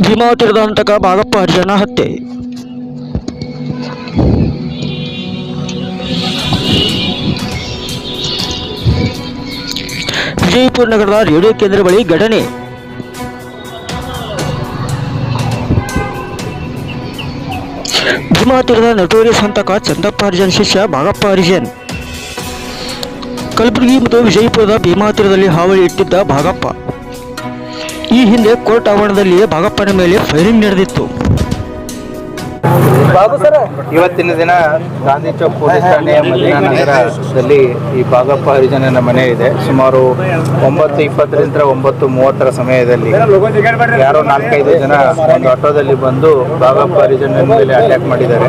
ಭೀಮಾವತಿರದ ಹಂತಕ ಭಾಗಪ್ಪ ಹರಿಜನ ಹತ್ಯೆ. ವಿಜಯಪುರ ನಗರದ ರೇಡಿಯೋ ಕೇಂದ್ರ ಬಳಿ ಘಟನೆ. ಭೀಮಾತೀರದ ನಟೋರಿಯಸ್ ಹಂತಕ ಚಂದಪ್ಪ ಹರಿಜನ್ ಶಿಷ್ಯ ಭಾಗಪ್ಪ ಹರಿಜನ್ ಕಲಬುರಗಿ ಮತ್ತು ವಿಜಯಪುರದ ಭೀಮಾತೀರದಲ್ಲಿ ಹಾವಳಿ ಇಟ್ಟಿದ್ದ ಭಾಗಪ್ಪ. ಈ ಹಿಂದೆ ಕೋರ್ಟ್ ಆವರಣದಲ್ಲಿ ಭಾಗಪ್ಪನ ಮೇಲೆ ಫೈರಿಂಗ್ ನಡೆದಿತ್ತು. ಇವತ್ತಿನ ದಿನ ಗಾಂಧಿ ಚೌಕ್ ಪೊಲೀಸ್ ಠಾಣೆಯ ನಗರದಲ್ಲಿ ಈ ಭಾಗಪ್ಪ ಹರಿಜನನ ಮನೆ ಇದೆ. ಸುಮಾರು ಒಂಬತ್ತು ಇಪ್ಪತ್ತರಿಂದ ಒಂಬತ್ತು ಮೂವತ್ತರ ಸಮಯದಲ್ಲಿ ಯಾರೋ ನಾಲ್ಕೈದು ಜನ ಒಂದು ಆಟೋದಲ್ಲಿ ಬಂದು ಭಾಗಪ್ಪ ಹರಿಜನ ಮೇಲೆ ಅಟ್ಯಾಕ್ ಮಾಡಿದ್ದಾರೆ.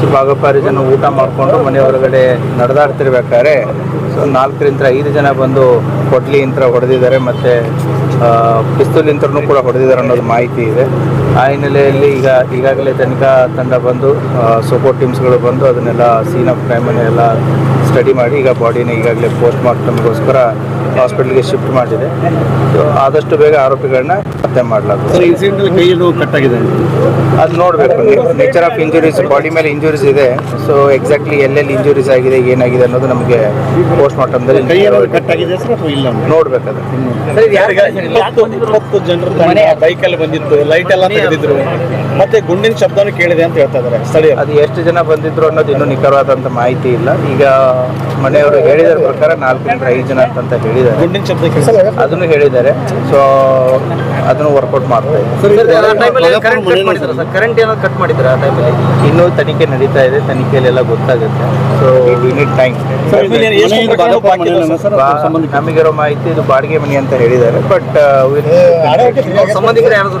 ಸೊ, ಭಾಗಪ್ಪ ಹರಿಜನ ಊಟ ಮಾಡಿಕೊಂಡು ಮನೆ ಹೊರಗಡೆ ನಡೆದಾಡ್ತಿರ್ಬೇಕಾದ್ರೆ, ಸೊ ನಾಲ್ಕರಿಂದ ಐದು ಜನ ಬಂದು ಕೊಡ್ಲಿ ಯಂತ್ರ ಹೊಡೆದಿದ್ದಾರೆ. ಮತ್ತು ಪಿಸ್ತೂಲ್ ಯಂತ್ರನೂ ಕೂಡ ಹೊಡೆದಿದ್ದಾರೆ ಅನ್ನೋದು ಮಾಹಿತಿ ಇದೆ. ಆ ಹಿನ್ನೆಲೆಯಲ್ಲಿ ಈಗ ಈಗಾಗಲೇ ತನಿಖಾ ತಂಡ ಬಂದು ಸೋಪೋ ಟೀಮ್ಸ್ಗಳು ಬಂದು ಅದನ್ನೆಲ್ಲ ಸೀನ್ ಆಫ್ ಕ್ರೈಮನ್ನೆಲ್ಲ ಸ್ಟಡಿ ಮಾಡಿ ಈಗ ಬಾಡಿನ ಈಗಾಗಲೇ ಪೋಸ್ಟ್ ಮಾರ್ಟಮ್ಗೋಸ್ಕರ ಹಾಸ್ಪಿಟಲ್ಗೆ ಶಿಫ್ಟ್ ಮಾಡಿದೆ. ಸೊ ಆದಷ್ಟು ಬೇಗ ಆರೋಪಿಗಳನ್ನ ಪತ್ತೆ ಮಾಡಲಾಗುತ್ತೆ ಕಟ್ ಆಗಿದೆ. ಕಟ್ಟಾಗಿದೆ ಅದು ನೋಡಬೇಕು. ನೇಚರ್ ಆಫ್ ಇಂಜುರೀಸ್ ಬಾಡಿ ಮೇಲೆ ಇಂಜುರೀಸ್ ಇದೆ. ಸೊ ಎಕ್ಸಾಕ್ಟ್ಲಿ ಎಲ್ಲೆಲ್ಲಿ ಇಂಜುರೀಸ್ ಆಗಿದೆ ಏನಾಗಿದೆ ಅನ್ನೋದು ನಮಗೆ ಪೋಸ್ಟ್ ಮಾರ್ಟಮ್ದಲ್ಲಿ ನೋಡ್ಬೇಕು ಜನರು ನೋಡ್ಬೇಕದು ಬೈಕಲ್ಲಿ ಬಂದಿತ್ತು ಲೈಟ್ ಎಲ್ಲ ತೆಗೆದಿದ್ರು. ಮತ್ತೆ ಗುಂಡಿನ ಶಬ್ದನೂ ಕೇಳಿದೆ ಅಂತ ಹೇಳ್ತಾ ಇದಾರೆ ಸ್ಥಳೀಯ ಅದು ಎಷ್ಟು ಜನ ಬಂದಿದ್ರು ಅನ್ನೋದು ಇನ್ನೂ ನಿಖರವಾದಂತ ಮಾಹಿತಿ ಇಲ್ಲ. ಈಗ ಮನೆಯವರು ಹೇಳಿದ ಪ್ರಕಾರ ನಾಲ್ಕರಿಂದ ಐದು ಜನ ಅಂತ ಹೇಳಿದ್ದಾರೆ. ಗುಂಡಿನ ಶಬ್ದ ಕೇಳಿದೆ. ಅದನ್ನು ಹೇಳಿದ್ದಾರೆ. ಸೊ ಅದನ್ನು ವರ್ಕೌಟ್ ಮಾಡ್ತಾ ಇದ್ದಾರೆ. ಕರೆಂಟ್ ಏನೋ ಕಟ್ ಮಾಡಿದ್ರ ಆ ಟೈಮಲ್ಲಿ ಇನ್ನೂ ತನಿಖೆ ನಡೀತಾ ಇದೆ. ತನಿಖೆಯಲ್ಲೆಲ್ಲ ಗೊತ್ತಾಗುತ್ತೆ. ಸೊ ಯೂನಿಟ್ ಟೈಮ್ ನಮಗಿರೋ ಮಾಹಿತಿ ಇದು ಬಾಡಿಗೆ ಮನೆ ಅಂತ ಹೇಳಿದ್ದಾರೆ. ಬಟ್ ಸಂಬಂಧಿಕರು ಯಾರಾದರೂ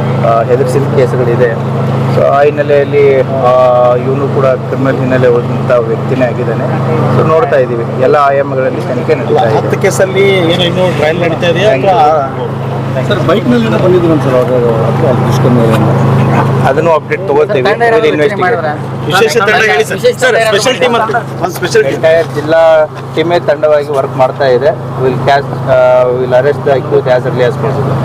ಹೆದರ್ಸಿದ ಕೇಸ್ಗಳಿದೆ. ಸೊ ಆ ಹಿನ್ನೆಲೆಯಲ್ಲಿ ಇವನು ಕೂಡ ಕ್ರಿಮಿನಲ್ ಹಿನ್ನೆಲೆ ಹೋದಂಥ ವ್ಯಕ್ತಿನೇ ಆಗಿದ್ದಾನೆ. ಸೊ ನೋಡ್ತಾ ಇದ್ದೀವಿ. ಎಲ್ಲ ಆಯಾಮಗಳಲ್ಲಿ ತನಿಖೆ ನಡೀತಾ ಇದೆ. ಹತ್ತು ಕೇಸಲ್ಲಿ ಏನು ಇನ್ನೂ ಟ್ರಯಲ್ ನಡೀತಾ ಇದೆ. ಸರ್ ಬೈಕ್ನಲ್ಲಿ ಬಂದಿದ್ರು ಸರ್ ಅದನ್ನು ಅಪ್ಡೇಟ್ ತಗೋತೀವಿ ಇನ್ವೆಸ್ಟಿಗೇಟ್ ವಿಶೇಷ ತಂಡ ಹೇಳಿ ಸರ್. ಸರ್ ಸ್ಪೆಷಲ್ ಟೀಮ್ ಅಂತ ಒಂದು ಸ್ಪೆಷಲ್ ಟೀಮ್ ಎಂಟೈರ್ ಜಿಲ್ಲಾ ಟೀಮೇ ತಂಡವಾಗಿ ವರ್ಕ್ ಮಾಡ್ತಾ ಇದೆ. Will catch will arrest the accuse as early as possible